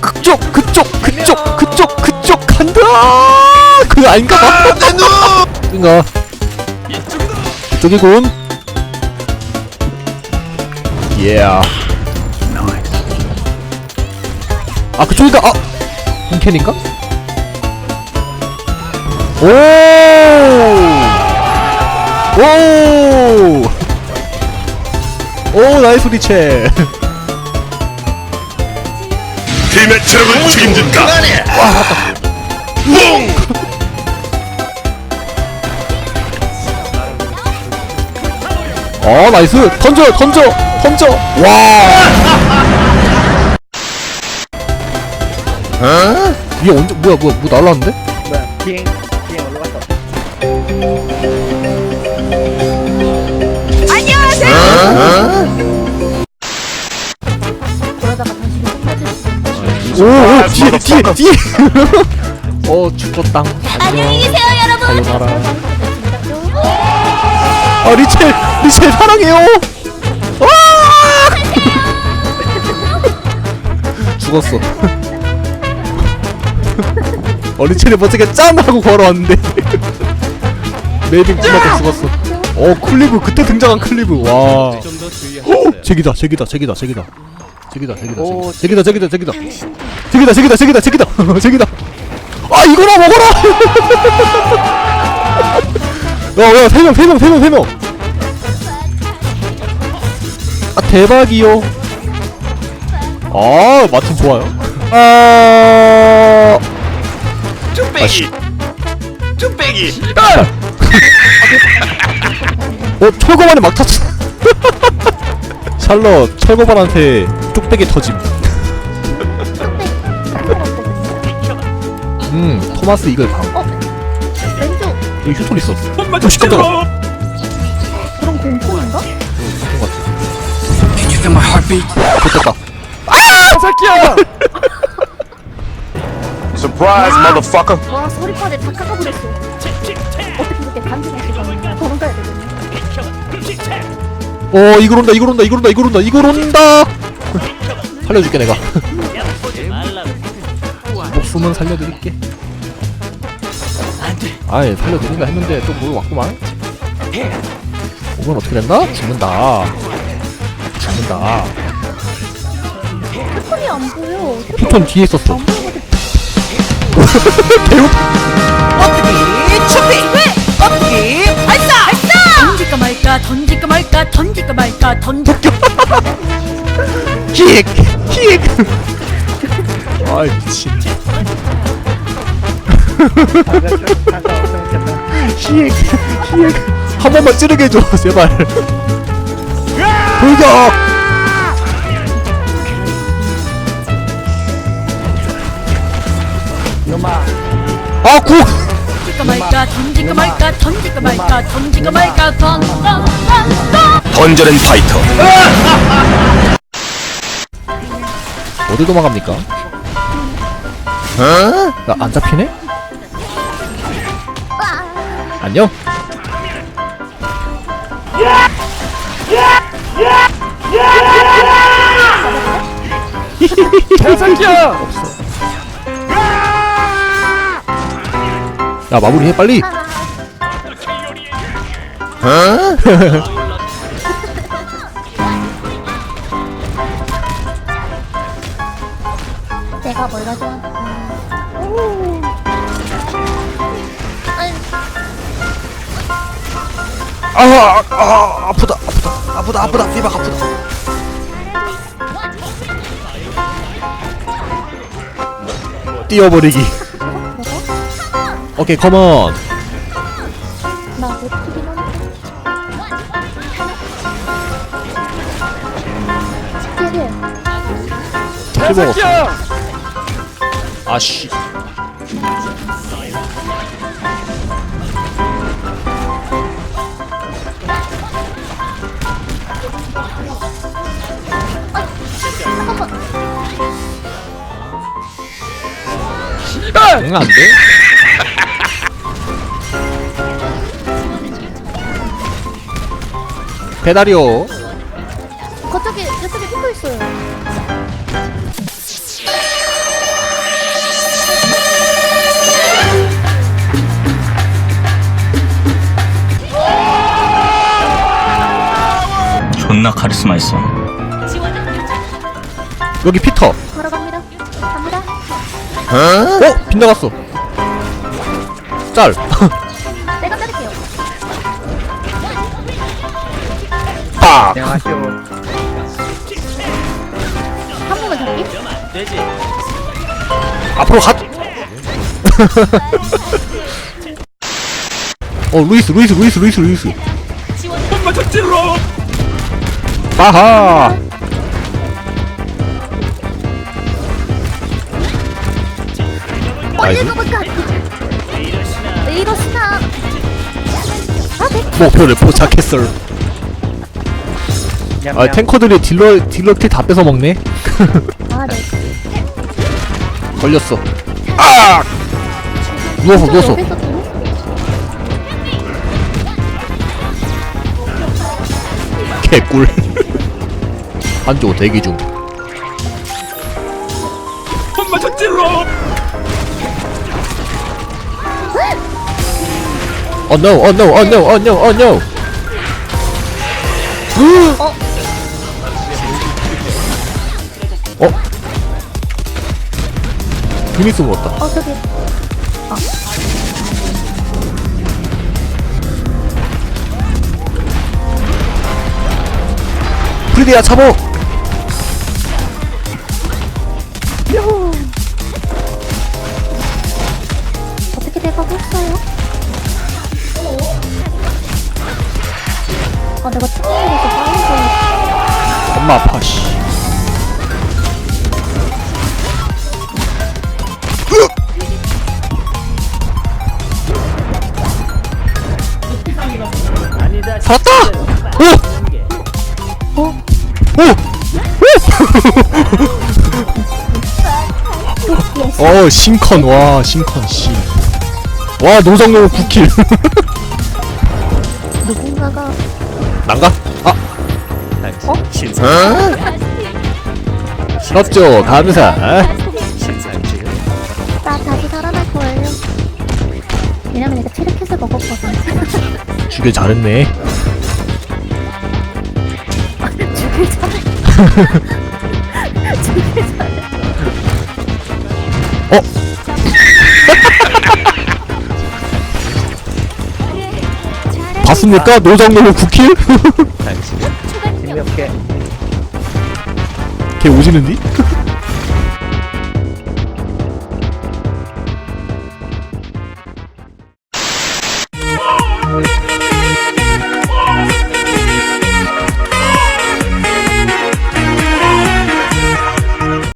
그쪽 그쪽 그쪽 그쪽 그쪽 간다! 그거 아닌가? 봐 인가 그쪽이군. 예 아 그쪽인가? 아! 인캔인가? 오오! 나이스 리체 팀의 체력을 책임진다. 어 나이스. 던져 던져 던져. 와. 어? 이게 언제 뭐야 뭐야 뭐 날라왔는데? 뭐야 비행 비행 올라갔어 오오 뒤에 뒤에 뒤에. 어 죽었당 안녕 계세요 여러분. 사요나라. 아 리첼 리첼 사랑해요. 와! 죽었어. 어 리첼이 멋지게 짠 하고 걸어왔는데. 메이빙 찔러서 죽었어. 어 클리브 그때 등장한 클리브. 와. 어, 잭이다 잭이다 잭이다 잭이다. 잭이다 잭이다 오, 잭이다 잭이다. 잭이다 잭이다 잭이다 잭이다 잭이다. 잭이다. 아 이거나 먹어라! 야야 세명 세명세명 세명. 아 대박이요. 아 마틴 좋아요. 아. 뚝배기. 뚝배기. 어 철거반에 막 탔어 샬럿 철거반한테 뚝배기 터짐 음 토마스 이글 방. 왼쪽. 여기 휴톤 있어. 오 씨, 깜짝아 그럼 공포인가? 좋겠다. Surprise, motherfucker. 와 소리판에 다 깎아버렸어. 어떻게 그렇게 간지날 수가 있냐 도망가야 되겠네. 어 이걸 온다 이걸 온다 이걸 온다 이걸 온다 이걸 온다! 살려줄게 내가. 목숨은 살려드릴게 아예 살려드린다 했는데 또뭐 왔구만. 이건 어떻게 됐나? 죽는다. 죽는다. 휴톤이 안 보여. 휴톤 뒤에 있었어. 안 보이거든 배우 던질까 말까 던질까 말까 던질까 말까 던질까 킥! 킥! 아이 미친 킥! 킥! 한 번만 찌르게 해줘 제발 돌격! 아 구! 던질까 말까 던질까 말까 던질까 말까 던질까 말까 던던던던 던전앤 파이터. 어디 도망갑니까? 나 안 잡히네? 안녕? 개새끼야 야 마무리해 빨리. 내가 뭘 가져와 아, 아, 아 아프다 아프다 아프다 아프다. 비박 아프다. 뛰어버리기. 오케이 컴온 나 한데 먹었어. 아씨 응, 안 돼? 배달이요. 갑자기 겉쪽에 붙어 있어요. 존나 카리스마 있어. 여기 피터. 어? 빗나갔어 짤 내가 자를게요. 빡! 한 번만 잡기. 앞으로 가 어 루이스 루이스 루이스 루이스 루이스 아하 나이스 올려놓을까? 왜 이러시나? 아, 네. 목표를 포착했어. 아 탱커들이 딜러 딜러 킬다 뺏어 먹네 아, 네. 걸렸어 아 누워서 누워서 옆에서 개꿀 한조 대기 중 Oh no, oh no, oh no, oh no, oh no. 어? 어? 드니스 먹었다. 어, 저기. 프리디야 잡어! 요. 어떻게 돼가고 있어요? 아, 내가 튕기면서 빨리 걸 엄마 아파, 씨. 살았다! 오! 어? 오! 어, 심컨, 와, 심컨, 씨. 와, 노정로 9킬. 누군가가 난가? 아! 협조, 감사. 나 다시 살아날 거예요. 왜냐면 내가 체력해서 먹었거든. 주길 잘했네. 죽일 잘해. 죽일 잘해. 어? 봤습니까? 노정로 9킬? 재미없게. 걔 오지는디?